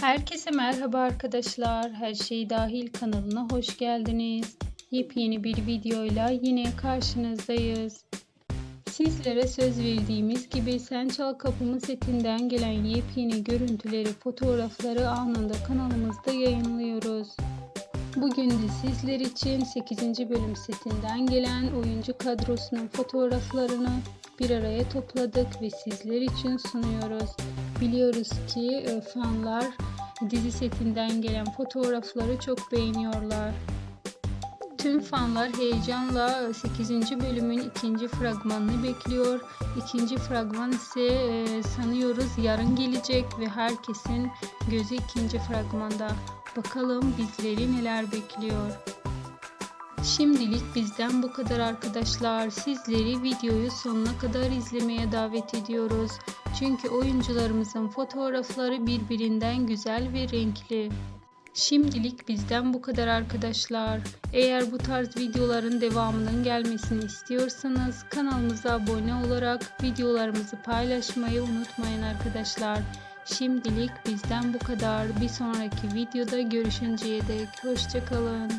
Herkese merhaba arkadaşlar. Her şey dahil kanalına hoş geldiniz. Yepyeni bir videoyla yine karşınızdayız. Sizlere söz verdiğimiz gibi Sen Çal Kapımı setinden gelen yepyeni görüntüleri, fotoğrafları anında kanalımızda yayınlıyoruz. Bugün de sizler için 8. bölüm setinden gelen oyuncu kadrosunun fotoğraflarını bir araya topladık ve sizler için sunuyoruz. Biliyoruz ki e, fanlar dizi setinden gelen fotoğrafları çok beğeniyorlar. Tüm fanlar heyecanla 8. bölümün ikinci fragmanını bekliyor. İkinci fragman ise e, sanıyoruz yarın gelecek ve herkesin gözü ikinci fragmanda. Bakalım bizleri neler bekliyor. Şimdilik bizden bu kadar arkadaşlar. Sizleri videoyu sonuna kadar izlemeye davet ediyoruz. Çünkü oyuncularımızın fotoğrafları birbirinden güzel ve renkli. Şimdilik bizden bu kadar arkadaşlar. Eğer bu tarz videoların devamının gelmesini istiyorsanız kanalımıza abone olarak videolarımızı paylaşmayı unutmayın arkadaşlar. Şimdilik bizden bu kadar. Bir sonraki videoda görüşünceye dek hoşçakalın.